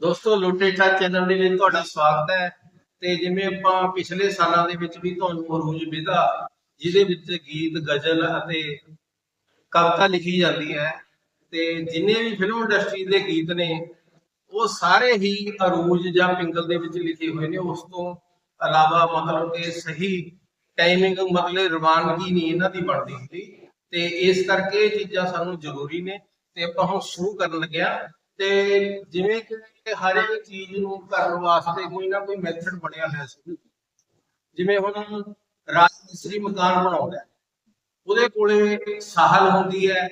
ਦੋਸਤੋ, ਲੋਟੇ ਚਾ ਚੈਨਲ ਦੇ ਲਈ ਤੁਹਾਡਾ ਸਵਾਗਤ ਹੈ। ਤੇ ਜਿਵੇਂ ਆਪਾਂ ਪਿਛਲੇ ਸਾਲਾਂ ਦੇ ਵਿੱਚ ਵੀ ਤੁਹਾਨੂੰ ਅਰੂਜ ਵਿਧਾ, ਜਿਹਦੇ ਵਿੱਚ ਗੀਤ, ਗਜ਼ਲ ਅਤੇ ਕਵਿਤਾ ਲਿਖੀ ਜਾਂਦੀ ਹੈ, ਤੇ ਜਿੰਨੇ ਵੀ ਫਿਲਮ ਇੰਡਸਟਰੀ ਦੇ ਗੀਤ ਨੇ, ਉਹ ਸਾਰੇ ਹੀ ਅਰੂਜ ਜਾਂ ਪਿੰਗਲ ਦੇ ਵਿੱਚ ਲਿਖੇ ਹੋਏ ਨੇ। ਉਸ ਤੋਂ ਇਲਾਵਾ ਮਤਲਬ ਕਿ ਸਹੀ ਟਾਈਮਿੰਗ ਮਤਲਬ ਰਵਾਨਗੀ ਨਹੀਂ ਇਹਨਾਂ ਦੀ ਬਣਦੀ ਹੁੰਦੀ। ਤੇ ਇਸ ਕਰਕੇ ਇਹ ਚੀਜ਼ਾਂ ਸਾਨੂੰ ਜ਼ਰੂਰੀ ਨੇ। ਤੇ ਆਪਾਂ ਹੁਣ ਸ਼ੁਰੂ ਕਰਨ ਲੱਗਿਆ। ਤੇ ਜਿਵੇਂ ਕਿ ਹਰ ਇੱਕ ਚੀਜ਼ ਨੂੰ ਕਰਨ ਵਾਸਤੇ ਕੋਈ ਨਾ ਕੋਈ ਮੈਥਡ ਬਣਿਆ ਹੋਇਆ ਸੀ। ਜਿਵੇਂ ਹੁਣ ਰਾਜ ਮਕਾਨ ਬਣਾਉਂਦਾ ਉਹਦੇ ਕੋਲੇ ਸਾਹਲ ਹੁੰਦੀ ਹੈ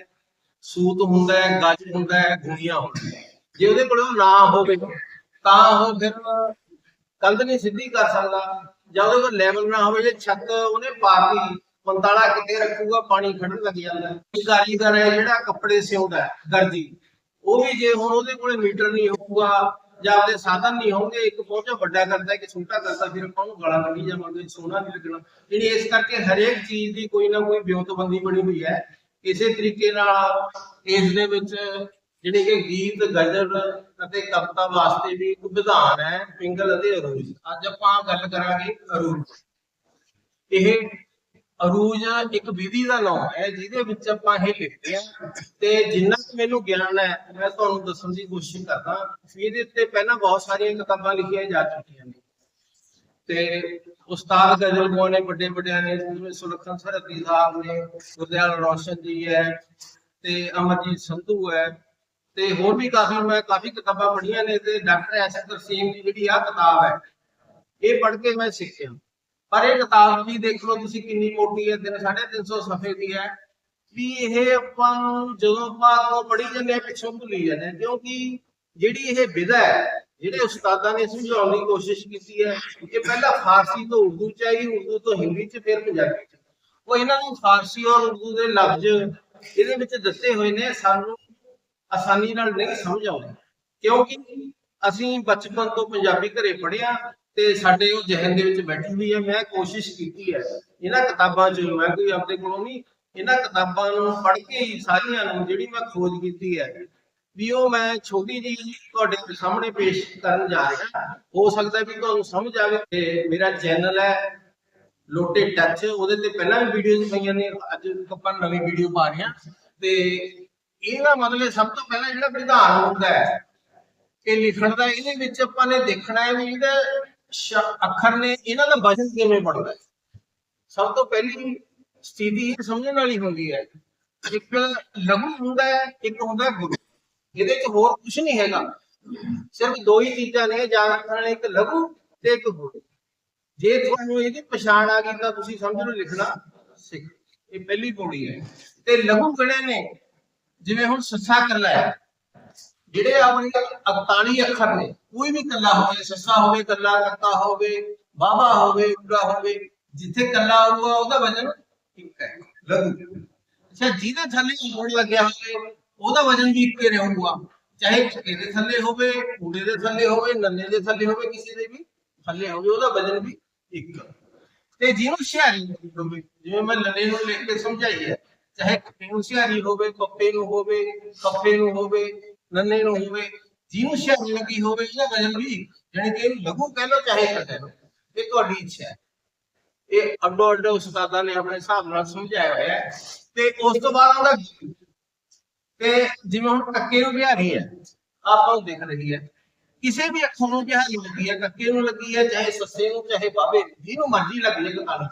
ਸੂਤ ਹੁੰਦਾ ਹੈ ਗੱਜ ਹੁੰਦਾ ਹੈ ਗੁਣੀਆਂ ਹੁੰਦੀਆਂ ਜੇ ਉਹਦੇ ਕੋਲੇ ਨਾ ਹੋਵੇ ਤਾਂ ਉਹ ਫਿਰ ਕੰਧ ਨਹੀਂ ਸਿੱਧੀ ਕਰ ਸਕਦਾ। ਜਾਂ ਉਹਦੇ ਕੋਲ ਲੈਵਲ ਨਾ ਹੋਵੇ ਜੇ ਛੱਤ ਉਹਨੇ ਪਾਤੀ ਪੰਤਾਲਾ ਕਿਤੇ ਰੱਖੂਗਾ ਪਾਣੀ ਖੜਨ ਲੱਗ ਜਾਂਦਾ। ਕਾਰੀਗਰ ਹੈ ਜਿਹੜਾ ਕੱਪੜੇ ਸਿਉਂਦਾ ਹੈ, ਦਰਜੀ ਉਹ ਵੀ ਜੇ ਹੁਣ ਉਹਦੇ ਕੋਲੇ ਮੀਟਰ ਨਹੀਂ ਹੋਊਗਾ ਜਾਂ ਉਹਦੇ ਸਾਧਨ ਨਹੀਂ ਹੋਣਗੇ, ਇੱਕ ਪਹੁੰਚਾ ਵੱਡਾ ਕਰਦਾ ਕਿ ਛੋਟਾ ਕਰਦਾ, ਫਿਰ ਆਪਾਂ ਉਹਨੂੰ ਗਲਾ ਕੱਢੀ ਜਾਵਾਂਗੇ ਸੋਨਾ ਨਹੀਂ ਲੱਗਣਾ। ਜਿਹੜੀ ਇਸ ਕਰਕੇ ਹਰੇਕ ਚੀਜ਼ ਦੀ ਕੋਈ ਨਾ ਕੋਈ ਵਿਉਂਤਬੰਦੀ ਬਣੀ ਹੋਈ ਹੈ। ਇਸੇ ਤਰੀਕੇ ਨਾਲ ਇਸ ਦੇ ਵਿੱਚ ਜਿਹੜੇ ਕਿ ਗੀਤ, ਗਜ਼ਲ ਅਤੇ ਕਵਿਤਾ ਵਾਸਤੇ ਵੀ ਇੱਕ ਵਿਧਾਨ ਹੈ, ਪਿੰਗਲ ਅਤੇ ਅਰੂਜ। ਅੱਜ ਆਪਾਂ ਗੱਲ ਕਰਾਂਗੇ ਅਰੂਜ। ਇਹ ਅਰੂਜ ਇੱਕ ਵਿਧੀ ਦਾ ਨਾਮ ਹੈ, ਜਿਹਦੇ ਵਿੱਚ ਆਪਾਂ ਇਹ ਲਿਖਦੇ ਆ ਤੇ ਜਿੰਨਾ ਕੁ ਮੈਨੂੰ ਗਿਆਨ ਹੈ, ਮੈਂ ਤੁਹਾਨੂੰ ਦੱਸਣ ਦੀ ਕੋਸ਼ਿਸ਼ ਕਰਦਾ ਇਹਦੇ ਉੱਤੇ ਪਹਿਲਾਂ ਬਹੁਤ ਸਾਰੀਆਂ ਕਿਤਾਬਾਂ ਲਿਖੀਆਂ ਜਾ ਚੁੱਕੀਆਂ ਨੇ। ਤੇ ਉਸਤਾਦ ਗਜ਼ਲ ਗੋ ਨੇ, ਵੱਡੇ ਵੱਡਿਆਂ ਨੇ, ਜਿਵੇਂ ਸੁਲੱਖਣ ਸਰਹੱਦੀ ਸਾਹਿਬ ਨੇ, ਗੁਰਦਿਆਲ ਰੋਸ਼ਨ ਜੀ ਹੈ, ਤੇ ਅਮਰਜੀਤ ਸੰਧੂ ਹੈ, ਤੇ ਹੋਰ ਵੀ ਕਾਫੀ, ਮੈਂ ਕਾਫੀ ਕਿਤਾਬਾਂ ਪੜ੍ਹੀਆਂ ਨੇ, ਤੇ ਡਾਕਟਰ ਐਸ ਐਸ ਤਰਸੀਮ ਦੀ ਜਿਹੜੀ ਆ ਕਿਤਾਬ ਹੈ, ਇਹ ਪੜ੍ਹ ਕੇ ਮੈਂ ਸਿੱਖਿਆ। ਪਰ ਇਹ ਕਿਤਾਬ ਵੀ ਦੇਖ ਲਓ ਤੁਸੀਂ ਕਿੰਨੀ ਮੋਟੀ ਹੈ, ਤਿੰਨ 350 ਸਫ਼ੇ ਦੀ ਹੈ। ਵੀ ਇਹ ਆਪਾਂ ਨੂੰ ਜਦੋਂ ਆਪਾਂ ਤੋਂ ਪੜ੍ਹੀ ਜਾਂਦੇ ਹਾਂ, ਪਿੱਛੋਂ ਭੁੱਲੀ ਜਾਂਦੇ ਹਾਂ। ਕਿਉਂਕਿ ਜਿਹੜੀ ਇਹ ਵਿਧਾ ਹੈ, ਜਿਹੜੇ ਉਸਤਾਦਾਂ ਨੇ ਸਮਝਾਉਣ ਦੀ ਕੋਸ਼ਿਸ਼ ਕੀਤੀ ਹੈ ਕਿ ਪਹਿਲਾਂ ਫਾਰਸੀ ਤੋਂ ਉਰਦੂ ਚ ਆਈ ਉਰਦੂ ਤੋਂ ਹਿੰਦੀ ਚ ਫਿਰ ਪੰਜਾਬੀ ਚ। ਉਹ ਇਹਨਾਂ ਨੂੰ ਫਾਰਸੀ ਔਰ ਉਰਦੂ ਦੇ ਲਫ਼ਜ਼ ਇਹਦੇ ਵਿੱਚ ਦਿੱਤੇ ਹੋਏ ਨੇ, ਸਾਨੂੰ ਆਸਾਨੀ ਨਾਲ ਨਹੀਂ ਸਮਝ ਆਉਂਦੇ। ਕਿਉਂਕਿ ਅਸੀਂ ਬਚਪਨ ਤੋਂ ਪੰਜਾਬੀ ਘਰੇ ਪੜ੍ਹਿਆ ਤੇ ਸਾਡੇ ਉਹ ਜ਼ਿਹਨ ਦੇ ਵਿੱਚ ਬੈਠੀ ਹੋਈ ਹੈ ਮੈਂ ਕੋਸ਼ਿਸ਼ ਕੀਤੀ ਹੈ। ਇਹਨਾਂ ਕਿਤਾਬਾਂ 'ਚ ਮੈਂ ਕੋਈ ਆਪਣੇ ਕੋਲੋਂ ਨਹੀਂ, ਇਹਨਾਂ ਕਿਤਾਬਾਂ ਨੂੰ ਪੜ੍ਹ ਕੇ ਹੀ ਸਾਰੀਆਂ ਨੂੰ ਜਿਹੜੀ ਮੈਂ ਖੋਜ ਕੀਤੀ ਹੈ ਵੀ ਉਹ ਮੈਂ ਛੋਟੀ ਜਿਹੀ ਤੁਹਾਡੇ ਸਾਹਮਣੇ ਪੇਸ਼ ਕਰਨ ਜਾ ਰਿਹਾ। ਹੋ ਸਕਦਾ ਵੀ ਤੁਹਾਨੂੰ ਸਮਝ ਆਵੇ ਤੇ ਮੇਰਾ ਚੈਨਲ ਹੈ ਲੋਟੇ ਟੱਚ, ਉਹਦੇ ਤੇ ਪਹਿਲਾਂ ਵੀ ਵੀਡੀਓਜ਼ ਪਈਆਂ ਨੇ, ਅੱਜ ਆਪਾਂ ਨਵੀਂ ਵੀਡੀਓ ਪਾ ਰਹੇ ਹਾਂ। ਤੇ ਇਹਦਾ ਮਤਲਬ ਸਭ ਤੋਂ ਪਹਿਲਾਂ ਜਿਹੜਾ ਵਿਧਾਨ ਹੁੰਦਾ ਹੈ, ਇਹ ਲਿਖਣ ਦਾ, ਇਹਦੇ ਵਿੱਚ ਆਪਾਂ ਨੇ ਦੇਖਣਾ ਹੈ ਵੀ ਇਹਦਾ ਅੱਖਰ ਨੇ ਇਹਨਾਂ ਦਾ ਵਜਨ ਕਿਵੇਂ ਬਣਦਾ ਹੈ? ਸਭ ਤੋਂ ਪਹਿਲੀ ਸਥਿਤੀ ਸਮਝਣ ਵਾਲੀ ਹੁੰਦੀ ਹੈ। ਇੱਕ ਲਘੂ ਹੁੰਦਾ ਹੈ, ਇੱਕ ਹੁੰਦਾ ਗੁਰੂ। ਇਹਦੇ ਚ ਹੋਰ ਕੁਝ ਨਹੀਂ ਹੈਗਾ। ਸਿਰਫ ਦੋ ਹੀ ਚੀਜ਼ਾਂ ਨੇ ਜਾਂ ਇੱਕ ਲਘੂ ਤੇ ਇੱਕ ਗੁਰੂ। ਜੇ ਤੁਹਾਨੂੰ ਇਹਦੀ ਪਛਾਣ ਆ ਗਈ ਤਾਂ ਤੁਸੀਂ ਸਮਝ ਲਓ, ਲਿਖਣਾ ਸਿੱਖ। ਇਹ ਪਹਿਲੀ ਪੌੜੀ ਹੈ। ਤੇ ਲਘੂ ਕਿਹੜੇ ਨੇ? ਜਿਵੇਂ ਹੁਣ ਸੱਸਾ ਕੱਲਾ ਹੈ। ਜਿਹੜੇ ਆਪਣੇ 41 ਅੱਖਰ ਨੇ ਕੋਈ ਵੀ ਕੱਲਾ ਹੋਵੇ ਸੱਸਾ ਹੋਵੇ ਕੱਲਾ ਕੱਤਾ ਹੋਵੇ ਬਾਬਾ ਹੋਵੇ ਉਡਾ ਹੋਵੇ ਜਿੱਥੇ ਕੱਲਾ ਆਊਗਾ ਉਹਦਾ ਵਜਨ ਇੱਕ ਹੈ। ਲਘੂ। ਅੱਛਾ ਜਿਹਦੇ ਥੱਲੇ ਮੋੜ ਲੱਗਿਆ ਹੋਵੇ ਉਹਦਾ ਵਜਨ ਵੀ ਇੱਕ ਹੀ ਰਹੂਗਾ। ਚਾਹੇ ਇਹਦੇ ਥੱਲੇ ਹੋਵੇ ਊੜੇ ਦੇ ਥੱਲੇ ਹੋਵੇ ਨੰਨੇ ਦੇ ਥੱਲੇ ਹੋਵੇ ਕਿਸੇ ਦੇ ਵੀ ਥੱਲੇ ਹੋਵੇ ਉਹਦਾ ਵਜਨ ਵੀ ਇੱਕ। ਤੇ ਜਿਹਨੂੰ ਹੁਸ਼ਿਆਰੀ ਹੋਵੇ ਜਿਵੇਂ ਮੈਂ ਨੰਨੇ ਨੂੰ ਲਿਖ ਕੇ ਸਮਝਾਈ ਹੈ ਚਾਹੇ ਨੂੰ ਹੁਸ਼ਿਆਰੀ ਹੋਵੇ ਕੱਪੇ ਨੂੰ ਹੋਵੇ ਕੱਪੇ ਨੂੰ ਹੋਵੇ ਨੰਨੇ ਨੂੰ ਹੋਵੇ ਜਿਹਨੂੰ ਹੁਸ਼ਿਆਰੀ ਲੱਗੀ ਹੋਵੇ ਉਹਦਾ ਵਜਨ ਵੀ ਜਾਣੀ ਕਿ ਇਹਨੂੰ ਲਘੂ ਕਹਿ ਲਓ ਚਾਹੇ ਕਰ ਇਹ ਤੁਹਾਡੀ ਇੱਛਾ ਹੈ। ਇਹ ਅੱਡੋ ਅੱਡ ਉਸਤਾਦਾਂ ਨੇ ਆਪਣੇ ਹਿਸਾਬ ਨਾਲ ਸਮਝਾਇਆ ਹੋਇਆ ਹੈ। ਤੇ ਉਸ ਤੋਂ ਬਾਅਦ ਆਉਂਦਾ ਤੇ ਜਿਵੇਂ ਹੁਣ ਕੱਕੇ ਨੂੰ ਬਿਹਾਰੀ ਹੈ ਆਪਾਂ ਨੂੰ ਦਿਖ ਰਹੀ ਹੈ। ਕਿਸੇ ਵੀ ਅੱਖਰ ਨੂੰ ਬਿਹਾਰੀ ਲੱਗੀ ਹੈ ਕੱਕੇ ਨੂੰ ਲੱਗੀ ਹੈ ਚਾਹੇ ਸੱਸੇ ਨੂੰ ਚਾਹੇ ਬਾਬੇ ਨੂੰ, ਜਿਹਨੂੰ ਮਰਜ਼ੀ ਲੱਗ ਜੇ ਕਤਾਨੀ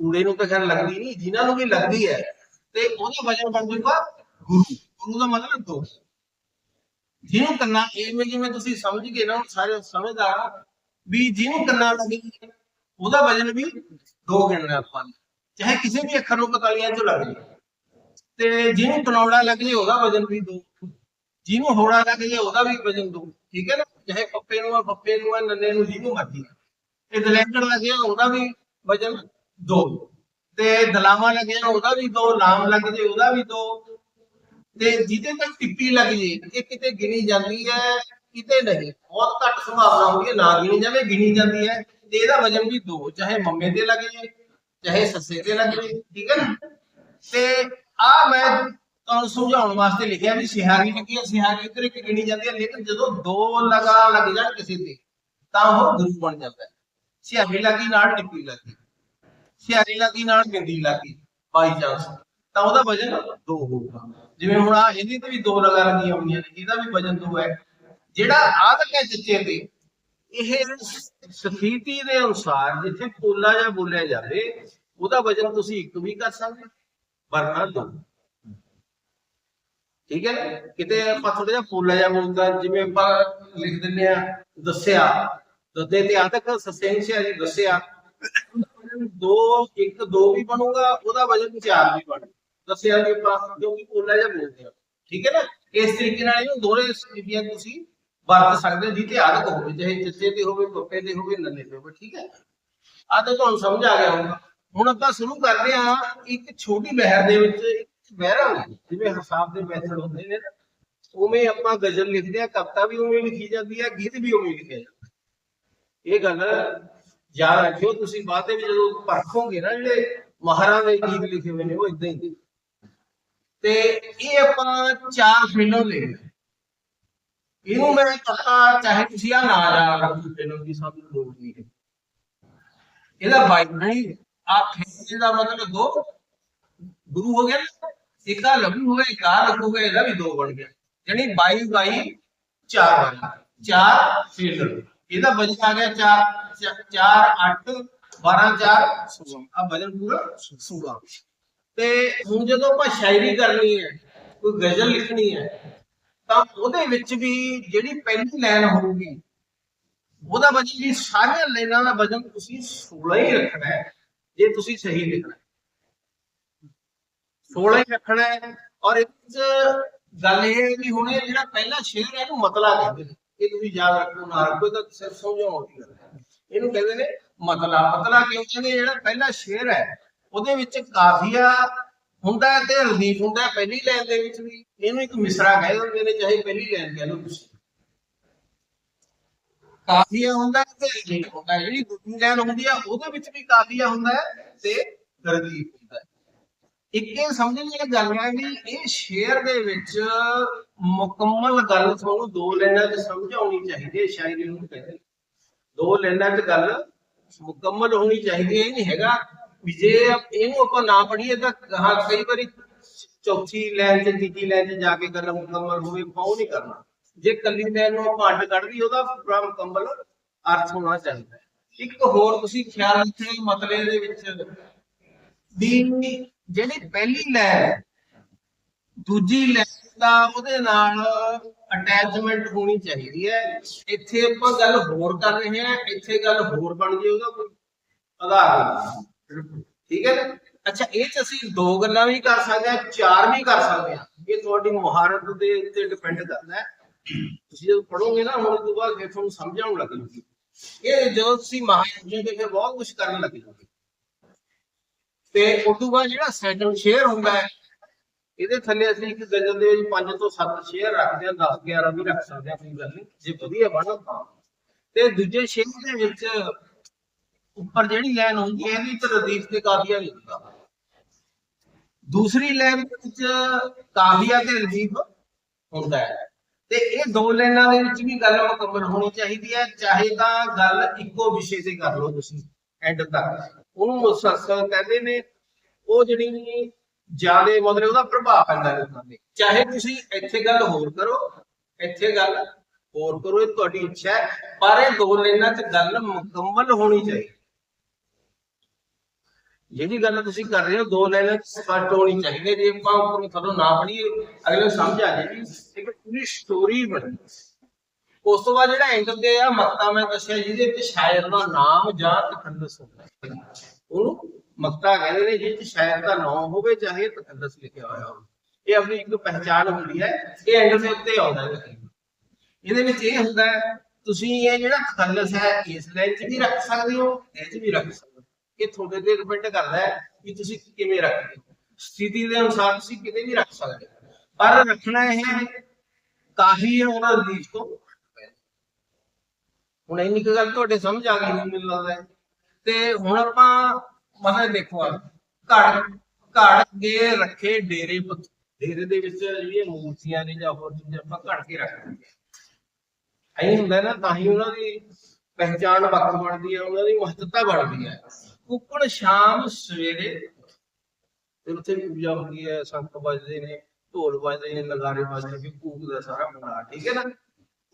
ਕੂੜੇ ਨੂੰ ਤਾਂ ਖੈਰ ਲੱਗਦੀ ਨਹੀਂ ਜਿਨ੍ਹਾਂ ਨੂੰ ਵੀ ਲੱਗਦੀ ਹੈ ਤੇ ਉਹਦਾ ਵਜਨ ਬਣ ਜੂਗਾ ਗੁਰੂ। ਗੁਰੂ ਦਾ ਮਤਲਬ ਦੋ ਜਿਹਨੂੰ ਕੰਨਾ, ਇਵੇਂ ਜਿਵੇਂ ਤੁਸੀਂ ਸਮਝ ਗਏ ਨਾ ਸਾਰੇ ਸਮਝਦਾਰ ਵੀ ਜਿਹਨੂੰ ਕੰਨਾ ਲੱਗੀ, ਉਹਦਾ ਵਜਨ ਵੀ ਦੋ ਗਿਣਨਾ ਆਪਾਂ ਚਾਹੇ ਕਿਸੇ ਵੀ ਅੱਖਰ ਨੂੰ ਕਤਾਲੀਆਂ ਚ ਲੱਗ ਜੇ। ਤੇ ਜਿਹਨੂੰ ਕਨੌੜਾ ਲੱਗ ਜੇ, ਉਹਦਾ ਵਜਨ ਵੀ ਦੋ। ਜਿਹਨੂੰ ਹੋੜਾ ਲੱਗ ਜੇ, ਉਹਦਾ ਵੀ ਵਜਨ ਦੋ। ਠੀਕ ਹੈ ਨਾ? ਚਾਹੇ ਪੱਪੇ ਨੂੰ ਆ ਪੱਪੇ ਨੂੰ ਆ, ਨੰਨੇ ਨੂੰ, ਜਿਹਨੂੰ ਮਰਜ਼ੀ ਤੇ ਦਲੈਂਕੜ ਲੱਗਿਆ ਉਹਦਾ ਵੀ ਵਜਨ ਦੋ। ਤੇ ਦਲਾਮਾ ਲੱਗ ਗਿਆ ਉਹਦਾ ਵੀ ਦੋ। ਲਾਮ ਲੱਗ ਜੇ, ਉਹਦਾ ਵੀ ਦੋ। ਤੇ ਜਿਹਦੇ ਤੱਕ ਟਿੱਪੀ ਲੱਗ ਜੇ ਇਹ ਕਿਤੇ ਗਿਣੀ ਜਾਂਦੀ ਹੈ, ਕਿਤੇ ਨਹੀਂ, ਬਹੁਤ ਘੱਟ ਸੰਭਾਵਨਾ ਹੁੰਦੀ ਹੈ ਨਾ ਗਿਣੀ ਜਾਵੇ, ਗਿਣੀ ਜਾਂਦੀ ਹੈ ਤੇ ਇਹਦਾ ਵਜਨ ਵੀ ਦੋ, ਚਾਹੇ ਮੰਮੇ ਤੇ ਲੱਗ ਜੇ, ਚਾਹੇ ਸੱਸੇ ਤੇ ਲੱਗ ਜੇ, ਠੀਕ ਹੈ ਨਾ? ਤੇ ਆ ਮੈਂ ਤੁਹਾਨੂੰ ਸਮਝਾਉਣ ਵਾਸਤੇ ਲਿਖਿਆ ਵੀ ਸਿਹਾਰੀ ਲੱਗੀ ਹੈ ਸਿਹਾਰੀ ਇੱਧਰ ਇੱਕ ਗਿਣੀ ਜਾਂਦੀ ਹੈ, ਲੇਕਿਨ ਜਦੋਂ ਦੋ ਲਗਾ ਲੱਗ ਜਾਣ ਕਿਸੇ ਤੇ, ਤਾਂ ਉਹ ਗੁਰੂ ਬਣ ਜਾਂਦਾ ਹੈ। ਸਿਹਾਰੀ ਲੱਗੀ ਨਾਲ ਟਿੱਪੀ ਲੱਗੀ, ਸਿਹਾਰੀ ਲੱਗੀ ਨਾਲ ਬਿੰਦੀ ਲੱਗੀ ਬਾਈ ਚਾਂਸ ਤਾਂ ਉਹਦਾ ਵਜਨ ਦੋ ਹੋਊਗਾ। ਜਿਵੇਂ ਹੁਣ ਆ ਇਹਦੀ ਤੇ ਵੀ ਦੋ ਲਗਾ ਲੱਗੀਆਂ ਹੋਈਆਂ ਨੇ, ਇਹਦਾ ਵੀ ਵਜਨ ਦੋ ਹੈ। ਜਿਹੜਾ ਆਦਕ ਹੈ ਜਿੱਤੇ ਤੇ, ਇਹ ਸਥਿਤੀ ਦੇ ਅਨੁਸਾਰ ਜਿੱਥੇ ਪੋਲਾ ਜਾਂ ਬੋਲਿਆ ਜਾਵੇ, ਉਹਦਾ ਵਜਨ ਤੁਸੀਂ ਇੱਕ ਵੀ ਕਰ ਸਕਦੇ ਵਰਨਾ ਦੋ। ਠੀਕ ਹੈ? ਕਿਤੇ ਆਪਾਂ ਥੋੜਾ ਜਿਹਾ ਫੋਲਾ ਜਿਹਾ ਬੋਲਦਾ ਜਿਵੇਂ ਆਪਾਂ ਲਿਖ ਦਿੰਦੇ ਆ ਦੱਸਿਆ, ਦੱਦੇ ਤੇ ਆਦਕ ਸਸੈਂਸ਼ੀਆ ਜੀ ਦੱਸਿਆ, ਦੋ ਇੱਕ ਦੋ ਵੀ ਬਣੂਗਾ, ਉਹਦਾ ਵਜਨ ਚਾਰ ਵੀ ਬਣੂ। ਦੱਸਿਆ ਜੀ ਆਪਾਂ ਕਿਉਂਕਿ ਪੋਲਾ ਜਿਹਾ ਬੋਲਦੇ ਆ। ਠੀਕ ਹੈ ਨਾ? ਇਸ ਤਰੀਕੇ ਨਾਲ ਇਹਨੂੰ ਦੋਹਰੇ ਸਥਿਤੀਆਂ ਤੁਸੀਂ ਵਰਤ ਸਕਦੇ ਹੋ, ਜਿੱਥੇ ਆਦਤ ਹੋਵੇ, ਚਾਹੇ ਚਿੱਤੇ ਤੇ ਹੋਵੇ ਟੋਪੇ ਤੇ ਹੋਵੇ, ਨੰਨੇ ਤੇ ਹੋਵੇ, ਠੀਕ ਹੈ? ਆ ਤਾਂ ਤੁਹਾਨੂੰ ਸਮਝ ਆ ਗਿਆ ਹੋਊਗਾ। ਹੁਣ ਆਪਾਂ ਸ਼ੁਰੂ ਕਰਦੇ ਹਾਂ ਇੱਕ ਛੋਟੀ ਬਹਿਰ ਦੇ ਵਿੱਚ, ਇੱਕ ਬਹਿਰਾ ਹੁੰਦੀ ਜਿਵੇਂ ਹਿਸਾਬ ਦੇ ਮੈਥਡ ਹੁੰਦੇ ਨੇ ਨਾ। ਉਵੇਂ ਆਪਾਂ ਗਜ਼ਲ ਲਿਖਦੇ ਆ ਕਵਿਤਾ ਵੀ ਉਵੇਂ ਲਿਖੀ ਜਾਂਦੀ ਹੈ, ਗੀਤ ਵੀ ਉਵੇਂ ਲਿਖਿਆ ਜਾਂਦਾ ਇਹ ਗੱਲ ਯਾਦ ਰੱਖਿਓ, ਤੁਸੀਂ ਬਾਅਦ ਦੇ ਵਿੱਚ ਜਦੋਂ ਪਰਖੋਗੇ ਨਾ ਜਿਹੜੇ ਮਹਾਰਾਂ ਦੇ ਗੀਤ ਲਿਖੇ ਹੋਏ ਨੇ, ਉਹ ਇਦਾਂ ਹੀ। ਤੇ ਇਹ ਆਪਾਂ ਚਾਰ ਫਿਲਮ ਲੈ ਲਏ ਇਹਨੂੰ ਮੈਂ ਪਤਾ ਚਾਹੇ ਤੁਸੀਂ ਆ ਨਾ ਜਾ ਰੱਖੋ ਫਿਲਮ ਦੀ ਸਭ ਨੂੰ ਲੋੜ ਨਹੀਂ ਹੈ। ਇਹਦਾ ਬਾਈਬਲ ਆ ਫਿਲਮ ਦਾ ਮਤਲਬ ਦੋ। ਗੁਰੂ ਹੋ ਗਿਆ ਇੱਕ ਆ ਲਘੂ ਹੋ ਗਿਆ ਇੱਕ ਆ ਲਘੂ ਹੋ ਗਿਆ ਇਹਦਾ ਵੀ ਦੋ ਬਣ ਗਿਆ। ਯਾਨੀ 22 22 ਚਾਰ ਬਣ ਗਿਆ। ਚਾਰ ਫਿਲਮ ਇਹਦਾ ਵਜਨ ਆ ਗਿਆ 4 4 8 12 4 16 ਆ ਵਜਨ ਪੂਰਾ 16 ਤੇ ਹੁਣ ਜਦੋਂ ਆਪਾਂ ਸ਼ਾਇਰੀ ਕਰਨੀ ਹੈ, ਕੋਈ ਗਜ਼ਲ ਲਿਖਣੀ ਹੈ, ਤਾਂ ਉਹਦੇ ਵਿੱਚ ਵੀ ਜਿਹੜੀ ਪਹਿਲੀ ਲਾਈਨ ਹੋਊਗੀ, ਉਹਦਾ ਵਜਨ ਵੀ ਸਾਰੀਆਂ ਲਾਈਨਾਂ ਦਾ ਵਜਨ ਤੁਸੀਂ 16 ਹੀ ਰੱਖਣਾ ਹੈ, ਜੇ ਤੁਸੀਂ ਸਹੀ ਲਿਖਣਾ 16 ਹੀ ਰੱਖਣਾ ਹੈ ਔਰ ਇਹ ਗੱਲ ਇਹ ਵੀ ਹੁਣ ਇਹ ਜਿਹੜਾ ਪਹਿਲਾ ਸ਼ੇਰ ਹੈ, ਇਹਨੂੰ ਮਤਲਾ ਕਹਿੰਦੇ ਨੇ। ਇਹ ਤੁਸੀਂ ਯਾਦ ਰੱਖੋ, ਨਾ ਰੱਖੋ, ਇਹ ਤਾਂ ਸਿਰਫ ਸਮਝਾਉਣ ਦੀ ਗੱਲ ਹੈ। ਇਹਨੂੰ ਕਹਿੰਦੇ ਨੇ ਮਤਲਾ। ਮਤਲਾ ਕਿਉਂ ਕਹਿੰਦੇ ਜਿਹੜਾ ਪਹਿਲਾ ਸ਼ੇਰ ਹੈ ਉਹਦੇ ਵਿੱਚ ਕਾਫੀਆ ਹੁੰਦਾ ਹੈ ਤੇ ਰਦੀਫ ਹੁੰਦਾ ਪਹਿਲੀ ਲਾਈਨ ਦੇ ਵਿੱਚ ਵੀ। ਇਹਨੂੰ ਇੱਕ ਮਿਸਰਾ ਕਹਿ ਦਿੰਦੇ ਨੇ, ਚਾਹੇ ਪਹਿਲੀ ਲਾਈਨ ਕਹਿ ਲਓ ਤੁਸੀਂ। ਕਾਫੀਆ ਹੁੰਦਾ ਹੈ ਤੇ ਰਦੀਫ ਹੁੰਦਾ ਜਿਹੜੀ ਦੂਜੀ ਲਾਈਨ ਹੁੰਦੀ ਆ, ਉਹਦੇ ਵਿੱਚ ਵੀ ਕਾਫੀਆ ਹੁੰਦਾ ਤੇ ਰਦੀਫ ਹੁੰਦਾ ਹੈ। ਇੱਕ ਇਹ ਸਮਝਣ ਦੀ ਗੱਲ ਹੈ ਵੀ ਇਹ ਸ਼ੇਰ ਦੇ ਵਿੱਚ ਮੁਕੰਮਲ ਗੱਲ ਤੁਹਾਨੂੰ ਦੋ ਲਾਈਨਾਂ 'ਚ ਸਮਝਾਉਣੀ ਚਾਹੀਦੀ ਹੈ ਸ਼ਾਇਰੀ ਨੂੰ ਕਹਿੰਦੇ। ਨੇ। ਦੋ ਲਾਈਨਾਂ 'ਚ ਗੱਲ ਮੁਕੰਮਲ ਹੋਣੀ ਚਾਹੀਦੀ ਹੈ, ਇਹ ਨਹੀਂ ਹੈਗਾ। ਵੀ ਜੇ ਇਹਨੂੰ ਆਪਾਂ ਨਾ ਪੜ੍ਹੀਏ ਤਾਂ ਹਾਂ, ਕਈ ਵਾਰੀ ਚੌਥੀ ਲਾਈਨ 'ਚ, ਤੀਜੀ ਲਾਈਨ 'ਚ ਜਾ ਕੇ ਗੱਲ ਮੁਕੰਮਲ ਹੋਵੇ ਪਾਉ ਨਹੀਂ ਕਰਨਾ। ਜੇ ਕੱਲੀ ਲਾਈਨ ਨੂੰ ਆਪਾਂ ਅੱਡ ਕੱਢ ਲਈ, ਉਹਦਾ ਪੂਰਾ ਮੁਕੰਮਲ ਅਰਥ ਹੋਣਾ ਚਾਹੀਦਾ ਇੱਕ ਹੋਰ ਤੁਸੀਂ ਖਿਆਲ ਰੱਖਿਓ ਮਤਲੇ ਦੇ ਵਿੱਚ ਵੀ ਜਿਹੜੀ ਪਹਿਲੀ ਲੈਨ ਦੂਜੀ ਲੈਨ ਦਾ ਉਹਦੇ ਨਾਲ ਅਟੈਚਮੈਂਟ ਹੋਣੀ ਚਾਹੀਦੀ ਹੈ। ਇੱਥੇ ਆਪਾਂ ਗੱਲ ਹੋਰ ਕਰ ਰਹੇ ਹਾਂ, ਇੱਥੇ ਗੱਲ ਹੋਰ ਬਣ ਜੇ ਉਹਦਾ ਕੋਈ ਆਧਾਰ। ਨਹੀਂ ਠੀਕ ਹੈ ਨਾ ਅੱਛਾ, ਇਹ ਚ ਅਸੀਂ ਦੋ ਗੱਲਾਂ ਵੀ ਕਰ ਸਕਦੇ ਹਾਂ, ਚਾਰ ਵੀ ਕਰ ਸਕਦੇ ਹਾਂ। ਇਹ ਤੁਹਾਡੀ ਮੁਹਾਰਤ ਦੇ ਉੱਤੇ ਡਿਪੈਂਡ ਕਰਦਾ ਹੈ। ਤੁਸੀਂ ਜਦੋਂ ਪੜੋਗੇ ਨਾ, ਹੁਣ ਤੋਂ ਬਾਅਦ ਫਿਰ ਤੁਹਾਨੂੰ ਸਮਝ ਆਉਣ ਲੱਗ ਜੂਗੀ ਇਹ ਜਦੋਂ ਤੁਸੀਂ ਮਹਾਰਾਜ ਦੇ ਫਿਰ ਬਹੁਤ ਕੁਝ ਕਰਨ ਲੱਗ ਜੂਗੇ ਤੇ ਉਸ ਤੋਂ ਬਾਅਦ ਜਿਹੜਾ ਸੈਕੰਡ ਸ਼ੇਅਰ ਹੁੰਦਾ ਹੈ, ਇਹਦੇ ਥੱਲੇ ਅਸੀਂ ਇੱਕ ਗਜ਼ਲ ਦੇ ਵਿੱਚ 5 ਤੋਂ 7 ਸ਼ੇਅਰ ਰੱਖਦੇ ਹਾਂ 10 11 ਵੀ ਰੱਖ ਸਕਦੇ ਹਾਂ, ਕੋਈ ਗੱਲ ਨਹੀਂ। ਜੇ ਵਧੀਆ ਬਣਾ, ਤਾਂ। ਤੇ ਦੂਜੇ ਸ਼ੇਅਰ ਦੇ ਵਿੱਚ ਉੱਪਰ ਜਿਹੜੀ ਲਾਈਨ ਹੁੰਦੀ ਹੈ, ਇਹਦੇ ਵਿੱਚ ਰਦੀਫ ਤੇ ਕਾਫੀਆ ਨਹੀਂ ਹੁੰਦਾ। ਦੂਸਰੀ ਲਾਈਨ ਵਿੱਚ ਕਾਫੀਆ ਤੇ ਰਦੀਫ ਹੁੰਦਾ ਹੈ। ਤੇ ਇਹ ਦੋ ਲਾਈਨਾਂ ਦੇ ਵਿੱਚ ਵੀ ਗੱਲ ਮੁਕੰਮਲ ਹੋਣੀ ਚਾਹੀਦੀ ਹੈ। ਚਾਹੇ ਤਾਂ ਗੱਲ ਇੱਕੋ ਵਿਸ਼ੇ ਤੇ ਕਰ ਲਓ ਤੁਸੀਂ ਐਂਡ ਤੱਕ। ਉਹਨੂੰ ਮੁਸਲਸਲ ਕਹਿੰਦੇ ਨੇ, ਉਹ ਜਿਹੜੀ ਜਿਆਦੇ ਮਤਲਬ ਉਹਦਾ ਪ੍ਰਭਾਵ ਪੈਂਦਾ ਲੋਕਾਂ ਤੇ। ਚਾਹੇ ਤੁਸੀਂ ਇੱਥੇ ਗੱਲ ਹੋਰ ਕਰੋ, ਇੱਥੇ ਗੱਲ ਹੋਰ ਕਰੋ, ਇਹ ਤੁਹਾਡੀ ਇੱਛਾ ਹੈ, ਪਰ ਇਹ ਦੋ ਲਾਈਨਾਂ 'ਚ ਗੱਲ ਮੁਕੰਮਲ ਹੋਣੀ ਚਾਹੀਦੀ ਜਿਹੜੀ ਗੱਲ ਤੁਸੀਂ ਕਰ ਰਹੇ ਹੋ, ਦੋ ਲਾਈਨਾਂ ਸਪਸ਼ਟ ਹੋਣੀ ਚਾਹੀਦੀ ਜੇ ਆਪਾਂ ਉੱਪਰੋਂ ਥੱਲੋਂ ਨਾ ਪੜੀਏ ਅਗਲੇ ਨੂੰ ਸਮਝ ਆ ਜਾਏਗੀ ਇੱਕ ਪੂਰੀ ਸਟੋਰੀ ਬਣੀ। ਉਸ ਤੋਂ ਬਾਅਦ ਜਿਹੜਾ ਐਂਡ ਤੇ ਆ, ਮਕਤਾ ਮੈਂ ਦੱਸਿਆ, ਜਿਹਦੇ ਵਿੱਚ ਸ਼ਾਇਰ ਦਾ ਨਾਮ ਜਾਂ ਤਖੱਲਸ ਹੁੰਦਾ ਉਹਨੂੰ ਮਕਤਾ ਕਹਿੰਦੇ ਨੇ, ਜਿਹਦੇ ਸ਼ਾਇਰ ਦਾ ਨਾਮ ਹੋਵੇ, ਚਾਹੇ ਤਖੱਲਸ ਲਿਖਿਆ ਹੋਇਆ ਹੋਵੇ। ਇਹ ਆਪਣੀ ਇੱਕ ਪਹਿਚਾਨ ਹੁੰਦੀ ਹੈ, ਇਹ ਐਂਡ ਦੇ ਉੱਤੇ ਆਉਂਦਾ ਹੈ। ਇਹਦੇ ਵਿੱਚ ਇਹ ਹੁੰਦਾ ਤੁਸੀਂ ਇਹ ਜਿਹੜਾ ਤਖੱਲਸ ਹੈ, ਇਸ ਲਾਈਨ 'ਚ ਵੀ ਰੱਖ ਸਕਦੇ ਹੋ, ਇਹ 'ਚ ਵੀ ਰੱਖ ਸਕਦੇ ਹੋ। ਇਹ ਤੁਹਾਡੇ ਤੇ ਡਿਪੈਂਡ ਕਰਦਾ ਹੈ ਕਿ ਤੁਸੀਂ ਕਿਵੇਂ ਰੱਖਦੇ ਹੋ। ਸਥਿਤੀ ਦੇ ਅਨੁਸਾਰ ਤੁਸੀਂ ਕਿਤੇ ਵੀ ਰੱਖ ਸਕਦੇ ਹੋ। ਪਰ ਰੱਖਣਾ ਇਹ ਕਾਫੀ ਉਹਨਾਂ ਰੀਚ ਤੋਂ ਹੁਣ ਇੰਨੀ ਕੁ ਗੱਲ ਤੁਹਾਡੇ ਸਮਝ ਆ ਗਈ, ਮੈਨੂੰ ਲੱਗਦਾ ਹੈ। ਤੇ ਹੁਣ ਆਪਾਂ ਮਤਲਬ ਦੇਖੋ ਆ ਘੜ ਘੜ ਕੇ ਰੱਖੇ ਡੇਰੇ ਪੁੱਤ। ਡੇਰੇ ਦੇ ਵਿੱਚ ਜਿਹੜੀਆਂ ਮੂਰਤੀਆਂ ਨੇ ਜਾਂ ਹੋਰ ਚੀਜ਼ਾਂ ਆਪਾਂ ਘੜ ਕੇ ਰੱਖ ਦਿੰਦੇ ਐਂ ਹੁੰਦਾ ਨਾ, ਤਾਂ ਹੀ ਉਹਨਾਂ ਦੀ ਪਹਿਚਾਣ ਵੱਖ ਬਣਦੀ ਹੈ, ਉਹਨਾਂ ਦੀ ਮਹੱਤਤਾ ਬਣਦੀ ਹੈ। ਕੁੱਕੜ ਸ਼ਾਮ ਸਵੇਰੇ ਤੇ ਉੱਥੇ ਵੀ ਪੂਜਾ ਹੁੰਦੀ ਹੈ, ਸੰਤ ਵੱਜਦੇ ਨੇ, ਢੋਲ ਵੱਜਦੇ ਨੇ, ਨਗਾਰੇ ਵੱਜਦੇ ਨੇ, ਕੂਕ ਦਾ ਸਾਰਾ ਬਣਾ ਠੀਕ ਹੈ ਨਾ?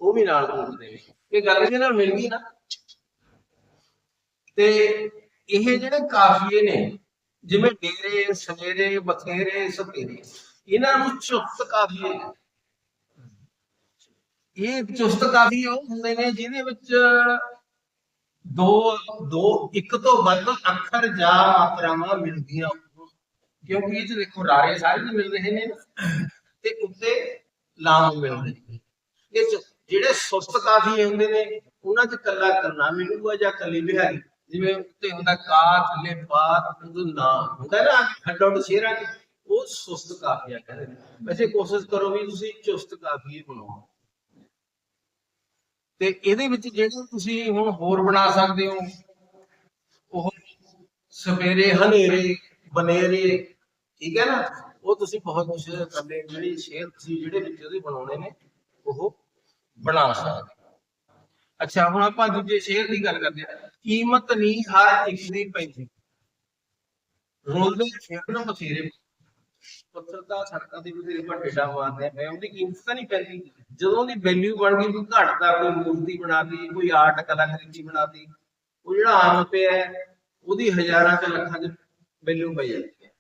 ਉਹ ਵੀ ਨਾਲ ਕੂਕਦੇ ਨੇ। ਇਹ ਗੱਲ ਇਹਦੇ ਨਾਲ ਮਿਲ ਗਈ ਨਾ? ਤੇ ਇਹ ਜਿਹੜੇ ਕਾਫੀਏ ਨੇ, ਜਿਵੇਂ ਡੇਰੇ, ਸਵੇਰੇ, ਬਥੇਰੇ ਸਤੇਰੇ ਇਹਨਾਂ ਨੂੰ ਚੁਸਤ ਕਾਫੀਏ ਇਹ ਚੁਸਤ ਕਾਫੀ ਉਹ ਹੁੰਦੇ ਨੇ ਜਿਹਦੇ ਵਿੱਚ ਦੋ ਦੋ, ਇੱਕ ਤੋਂ ਵੱਧ ਅੱਖਰ ਜਾਂ ਮਾਤਰਾਵਾਂ ਮਿਲਦੀਆਂ ਕਿਉਂਕਿ ਇਹ ਚ ਦੇਖੋ ਰਾਰੇ ਸਾਰੇ ਹੀ ਮਿਲ ਰਹੇ ਨੇ ਤੇ ਉੱਤੇ ਲਾਮ ਮਿਲ ਰਹੇ ਨੇ। ਇਹ ਜਿਹੜੇ ਸੁਸਤ ਕਾਫੀ ਹੁੰਦੇ ਨੇ, ਉਹਨਾਂ ਚ ਕੱਲਾ ਕਰਨਾ ਮਿਲੂਗਾ ਜਾਂ ਕੱਲੀ ਬਿਹਾਰੀ। ਜਿਵੇਂ ਉੱਤੇ ਹੁੰਦਾ ਕਾ, ਥੱਲੇ ਬਾਤ ਉਹ ਨਾ ਹੁੰਦਾ ਨਾ ਹੱਡ ਸ਼ੇਰਾਂ ਚ। ਉਹ ਸੁਸਤ ਕਾਫੀਆ ਕਹਿੰਦੇ ਵੈਸੇ ਕੋਸ਼ਿਸ਼ ਕਰੋ ਵੀ ਤੁਸੀਂ ਚੁਸਤ ਕਾਫੀਏ ਬਣਾਓ। ਤੇ ਇਹਦੇ ਵਿੱਚ ਜਿਹੜੇ ਤੁਸੀਂ ਹੁਣ ਹੋਰ ਬਣਾ ਸਕਦੇ ਹੋ, ਉਹ ਸਵੇਰੇ, ਹਨੇਰੇ, ਬਨੇਰੇ, ਠੀਕ ਹੈ ਨਾ? ਉਹ ਤੁਸੀਂ ਬਹੁਤ ਕੁਝ ਕਰਦੇ ਜਿਹੜੀ ਸ਼ੇਰ ਤੁਸੀਂ ਜਿਹੜੇ ਵਿੱਚ ਉਹਦੇ ਬਣਾਉਣੇ ਨੇ, ਉਹ ਬਣਾ ਸਕਦੇ ਹੋ। ਅੱਛਾ, ਹੁਣ ਆਪਾਂ ਦੂਜੇ ਸ਼ੇਰ ਦੀ ਗੱਲ ਕਰਦੇ ਹਾਂ। ਕੀਮਤ ਨਹੀਂ ਹਰ ਇੱਕ ਦੀ ਪੈਂਦੀ। ਰੋਲਦੇ ਸ਼ੇਰ ਨੂੰ ਬਥੇਰੇ ਪੱਥਰ ਦਾ ਸੜਕਾਂ ਦੇ ਵੀ ਵੱਡੇ ਡਾ ਮਾਰਦੇ ਆ ਉਹਦੀ ਕੀਮਤ ਤਾਂ ਨਹੀਂ ਪੈਂਦੀ। ਜਦੋਂ ਦੀ ਵੈਲਿਊ ਬਣ ਗਈ, ਕੋਈ ਘਟਦਾ ਕੋਈ ਮੂਰਤੀ ਬਣਾਤੀ ਕੋਈ ਆਰਟ ਕਲਾਕ੍ਰਿਤੀ ਬਣਾਤੀ ਉਹ ਜਿਹੜਾ ਆਮ ਪਿਆ ਉਹਦੀ ਹਜ਼ਾਰਾਂ ਚ ਲੱਖਾਂ ਚ ਵੈਲਿਊ ਪਈ ਜਾਂਦੀ ਹੈ।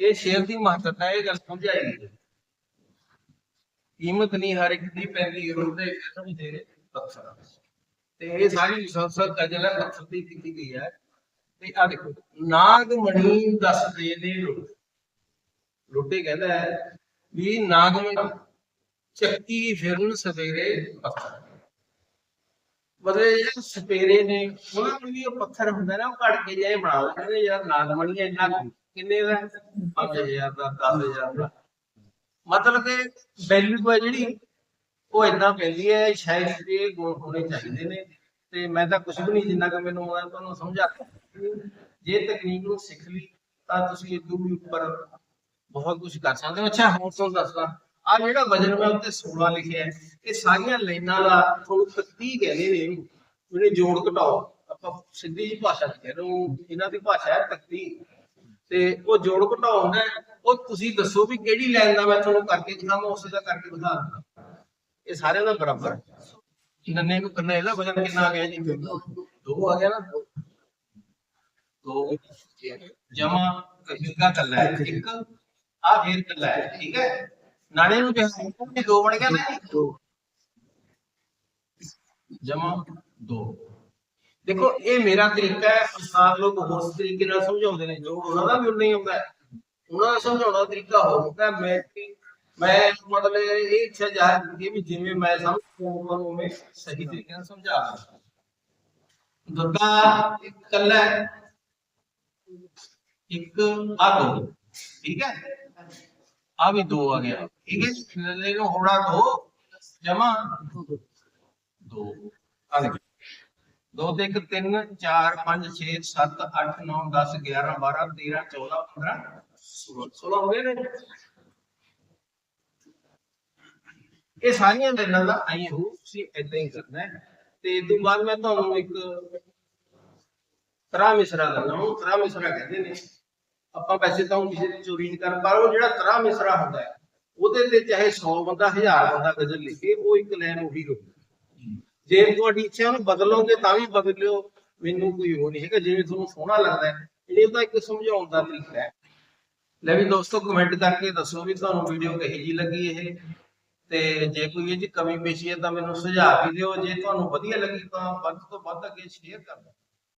ਇਹ ਸ਼ੇਅਰ ਦੀ ਮਹੱਤਤਾ ਇਹ ਗੱਲ ਸਮਝਾਈ ਗਈ ਕੀਮਤ ਨਹੀਂ ਹਰ ਇੱਕ ਦੀ ਪੈਂਦੀ ਰੁਲਦੇ ਫਿਰ ਵੀ ਪੱਥਰ ਤੇ ਇਹ ਸਾਰੀ ਸੰਸਦ ਅਜਲ ਹੈ ਪੱਥਰ ਦੀ ਕੀਤੀ ਗਈ ਹੈ, ਤੇ ਆ ਦੇਖੋ, ਨਾਗ ਮਣੀ ਦੱਸਦੇ ਨੇ ਲੋਕ ਲੋਟੇ ਕਹਿੰਦਾ ਹੈ ਵੀ ਨਾਗਮਣੀ ਚੱਕੀ ਫਿਰਨ ਸਵੇਰੇ ਪੱਥਰ। ਮਤਲਬ ਸਪੇਰੇ ਨੇ ਉਹਨਾਂ ਨੂੰ ਵੀ ਉਹ ਪੱਥਰ ਹੁੰਦਾ ਨਾ, ਉਹ ਕੱਢ ਕੇ ਜਾਏ ਬਣਾ ਲੈਂਦੇ ਨੇ, ਯਾਰ ਨਾਗਮਣੀ ਇੰਨਾ ਕਿੰਨੇ ਦਾ 5000 ਦਾ 10000 ਦਾ। ਮਤਲਬ ਕਿ ਵੈਲਿਊ ਹੈ ਜਿਹੜੀ ਉਹ ਇਦਾਂ ਪੈਂਦੀ ਹੈ, ਸ਼ਾਇਦ ਇਹ ਗੁਣ ਹੋਣੇ ਚਾਹੀਦੇ ਨੇ। ਤੇ ਮੈਂ ਤਾਂ ਕੁਝ ਵੀ ਨਹੀਂ, ਜਿੰਨਾ ਕਿ ਮੈਨੂੰ ਆਉਂਦਾ ਤੁਹਾਨੂੰ ਸਮਝਾ ਜੇ ਤਕਨੀਕ ਨੂੰ ਸਿੱਖ ਲਈ, ਤਾਂ ਤੁਸੀਂ ਇਦੋਂ ਵੀ ਉੱਪਰ ਬਹੁਤ ਕੁਝ ਕਰ ਸਕਦੇ ਹੋ। ਅੱਛਾ ਹੋਰ ਤੁਹਾਨੂੰ ਦੱਸਦਾ ਆ ਜਿਹੜਾ ਵਜਨ ਮੈਂ ਉੱਤੇ 16 ਲਿਖਿਆ ਹੈ, ਇਹ ਸਾਰੀਆਂ ਲਾਈਨਾਂ ਦਾ ਤੁਹਾਨੂੰ ਤਕਤੀ ਕਹਿੰਦੇ ਨੇ ਇਹਨੂੰ। ਇਹਨੇ ਜੋੜ ਘਟਾਓ। ਆਪਾਂ ਸਿੱਧੀ ਜੀ ਭਾਸ਼ਾ ਚ ਕਹਿੰਦੇ ਹਾਂ ਇਹਨਾਂ ਦੀ ਭਾਸ਼ਾ ਹੈ ਤਕਤੀ ਤੇ ਉਹ ਜੋੜ ਘਟਾਓ ਹੁੰਦਾ ਉਹ ਤੁਸੀਂ ਦੱਸੋ ਵੀ ਕਿਹੜੀ ਲਾਈਨ ਦਾ ਮੈਂ ਤੁਹਾਨੂੰ ਕਰਕੇ ਦਿਖਾਵਾਂ, ਉਸੇ ਦਾ ਕਰਕੇ ਦਿਖਾ ਦਿੰਦਾ। ਇਹ ਸਾਰਿਆਂ ਦਾ ਬਰਾਬਰ ਹੈ। ਨੰਨੇ ਨੂੰ ਕਰਨਾ, ਇਹਦਾ ਵਜਨ ਕਿੰਨਾ ਆ ਗਿਆ ਜੀ? ਦੋ ਆ ਗਿਆ ਨਾ। ਦੋ। ਜਮਾ ਕਿੰਨਾ ਕੱਲਾ ਹੈ। ਇੱਕ ਆ ਫੇਰ ਕੱਲਾ ਹੈ ਠੀਕ ਹੈ ਨਾਲੇ ਨੂੰ ਜੇ ਦੋ ਬਣ ਗਿਆ ਨਾ ਦੋ ਜਮਾ ਦੋ ਦੇਖੋ ਇਹ ਮੇਰਾ ਤਰੀਕਾ ਹੈ ਅਨਸਾਰ ਲੋਕ ਹੋਰ ਤਰੀਕੇ ਨਾਲ ਸਮਝਾਉਂਦੇ ਨੇ ਜੋ ਉਹਨਾਂ ਦਾ ਵੀ ਉਨਾ ਹੀ ਹੁੰਦਾ ਹੈ ਉਹਨਾਂ ਦਾ ਸਮਝਾਉਣ ਦਾ ਤਰੀਕਾ ਹੋਰ ਹੁੰਦਾ ਹੈ। ਮੈਂ ਕੀ- ਮੈਂ ਮਤਲਬ ਇਹ ਇੱਛਾ ਜ਼ਾਹਿਰ ਕੀਤੀ ਵੀ ਜਿਵੇਂ ਮੈਂ ਸਮਝਦਾ ਉਹਨਾਂ ਨੂੰ ਉਵੇਂ ਸਹੀ ਤਰੀਕੇ ਨਾਲ ਸਮਝਾ ਦਾਂ ਦੁੱਧਾ ਇੱਕ ਕੱਲਾ ਹੈ ਇੱਕ ਆ ਦੋ ਠੀਕ ਹੈ ਆ ਵੀ ਦੋ ਆ ਗਿਆ। ਠੀਕ ਹੈ ਜੀ? ਇਹਨੂੰ ਹੋੜਾ ਦੋ ਜਮਾ। ਦੋ। ਆ ਦੇਖੋ। ਦੋ ਤੇ ਇੱਕ 3 4 5 6 7 8 9 10 11 12 13 14 15 16 16 ਹੋ ਗਏ ਨੇ। ਇਹ ਸਾਰੀਆਂ ਲਾਈਨਾਂ ਦਾ ਆਈ ਹੋ ਤੁਸੀਂ ਇਦਾਂ ਹੀ ਕਰਨਾ ਹੈ। ਤੇ ਇਸ ਤੋਂ ਬਾਅਦ ਮੈਂ ਤੁਹਾਨੂੰ ਇੱਕ ਤਰਾ ਮਿਸਰਾ ਉਹ ਤਰਾ ਮਿਸਰਾ ਕਹਿੰਦੇ ਨੇ। ਆਪਾਂ ਵੈਸੇ ਤਾਂ ਕਿਸੇ ਦੀ ਚੋਰੀ ਨਹੀਂ ਕਰ ਪਰ ਉਹ ਜਿਹੜਾ ਤਰਾ ਮਿਸਰਾ ਹੁੰਦਾ ਹੈ, ਉਹਦੇ ਤੇ ਚਾਹੇ 100 ਬੰਦਾ 1000 ਬੰਦਾ ਗਜ਼ਲ ਲਿਖੇ ਉਹ ਇੱਕ ਲਾਈਨ ਉਹੀ ਰਹੂ ਜੇ ਤੁਹਾਡੀ ਇੱਛਾ ਉਹਨੂੰ ਬਦਲੋਗੇ ਤਾਂ ਵੀ ਬਦਲ ਮੈਨੂੰ ਕੋਈ ਉਹ ਨਹੀਂ ਹੈਗਾ, ਜਿਵੇਂ ਤੁਹਾਨੂੰ ਸੋਹਣਾ ਲੱਗਦਾ ਹੈ, ਇਹ ਤਾਂ ਇੱਕ ਸਮਝਾਉਣ ਦਾ ਤਰੀਕਾ ਹੈ। ਲੈ ਵੀ ਦੋਸਤੋ ਕਮੈਂਟ ਕਰਕੇ ਦੱਸੋ ਵੀ ਤੁਹਾਨੂੰ ਵੀਡੀਓ ਕਹੀ ਜੀ ਲੱਗੀ ਇਹ। ਤੇ ਜੇ ਕੋਈ ਇਹ ਚ ਕਮੀ ਪੇਸ਼ੀ ਹੈ ਤਾਂ ਮੈਨੂੰ ਸੁਝਾਅ ਵੀ ਦਿਓ, ਜੇ ਤੁਹਾਨੂੰ ਵਧੀਆ ਲੱਗੀ ਤਾਂ ਵੱਧ ਤੋਂ ਵੱਧ ਅੱਗੇ ਸ਼ੇਅਰ ਕਰ ਦਿਓ।